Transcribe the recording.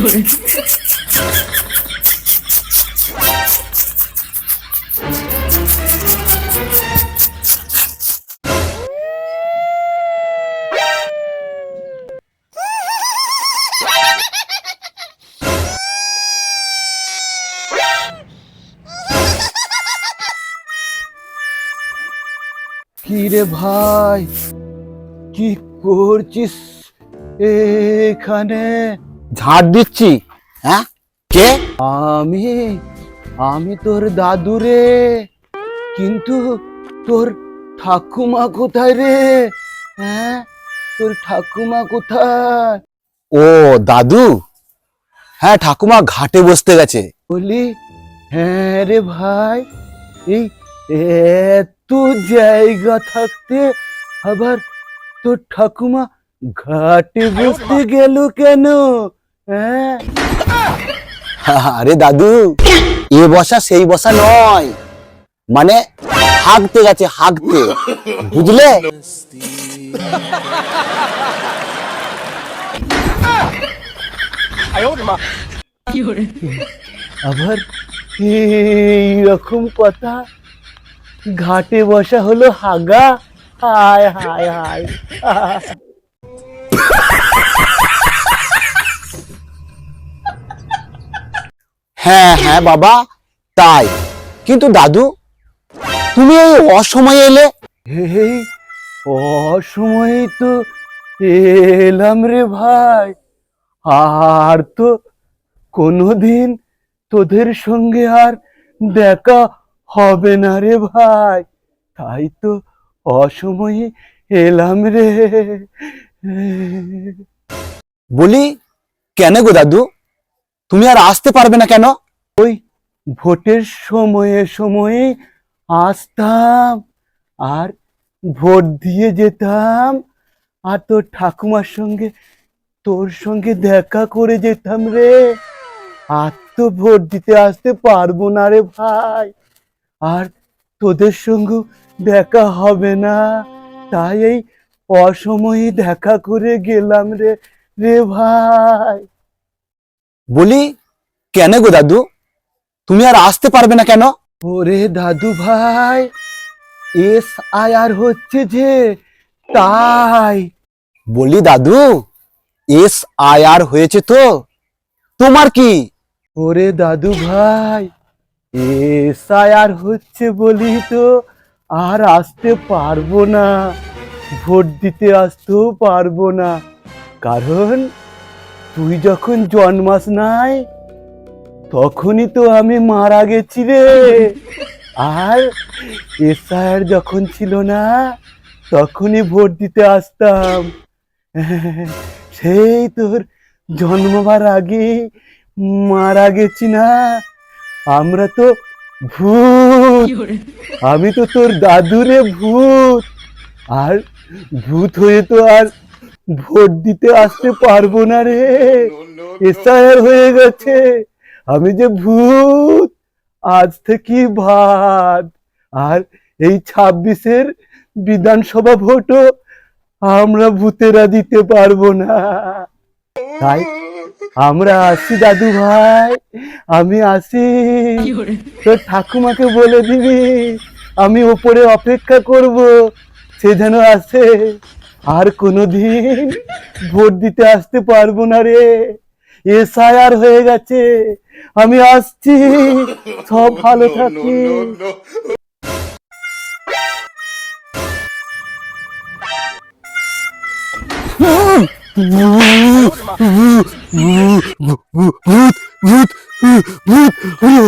কি রে ভাই? কি করছিস এখানে? ঝাড় দিচ্ছি। হ্যাঁ? কে? আমি আমি তোর দাদু রে। কিন্তু তোর ঠাকুমা কোথায় রে? হ্যাঁ? তোর ঠাকুমা কোথায়? ও দাদু? হ্যাঁ ঠাকুমা ঘাটে বসতে গেছে। বলি হ্যাঁ রে ভাই এই এত জায়গা থাকতে আবার তোর ঠাকুমা ঘাটে বসতে গেল কেন? আরে দাদু, এ বসা সেই বসা নয়। মানে হাগতে গেছে হাগতে বুঝলে? আবার এইরকম কথা? ঘাটে বসা হলো হাগা। হায় হায় হায়। হ্যাঁ হ্যাঁ বাবা তাই। কিন্তু দাদু তুমি এই অসময়ে এলে? এই অসময়ে তো এলাম রে ভাই। আর তো কোনোদিন তোদের সঙ্গে আর দেখা হবে না রে ভাই। তাই তো অসময়ে এলাম রে। বলি কেন গো দাদু? তুমি আর আসতে পারবে না কেন? ওই ভোটের সময়ে সময়ে আসতাম, আর ভোট দিয়ে যেতাম, আর তোর ঠাকুমার সঙ্গে, তোর সঙ্গে দেখা করে যেতাম রে। আর তো ভোট দিতে আসতে পারব না রে ভাই। আর তোদের সঙ্গে দেখা হবে না। তাই এই অসময়ে দেখা করে গেলাম রে রে ভাই। বলি কেন গো দাদু? তুমি আর আসতে পারবে না কেন? ওরে দাদু ভাই এস আই আর হচ্ছে যে তাই। বলি দাদু এস আই আর হয়েছে তো। তোমার কি? ওরে দাদু ভাই এস আই আর হচ্ছে বলি তো আর আসতে পারব না। ভোট দিতে আসতেও পারব না। কারণ তুই যখন জন্মাস নাই তখনই তো আমি মারা গেছি রে। আর এসআইআর যখন ছিল না তখনই ভোট দিতে আসতাম। সেই তোর জন্মবার আগে মারা গেছি না আমরা তো ভূত। আমি তো তোর দাদুরে ভূত। আর ভূত হয়ে তো আর ভোট দিতে আসতে পারব না রে। এসআইআর হয়ে গেছে। আমি যে ভূত আজ থেকে ভাত আর এই ছাব্বিশের বিধানসভা ভোটও আমরা ভূতেরা দিতে পারব না। তাই আমরা আসি দাদু ভাই। আমি আসি। তোর ঠাকুমাকে বলে দিবি আমি ওপরে অপেক্ষা করব সে যেন আসে। আর কোনোদিন ভোট দিতে আসতে পারব না রে এসআইআর হয়ে গেছে আমি আসছি সব ভালো থাকি ভূত ভূত ভূত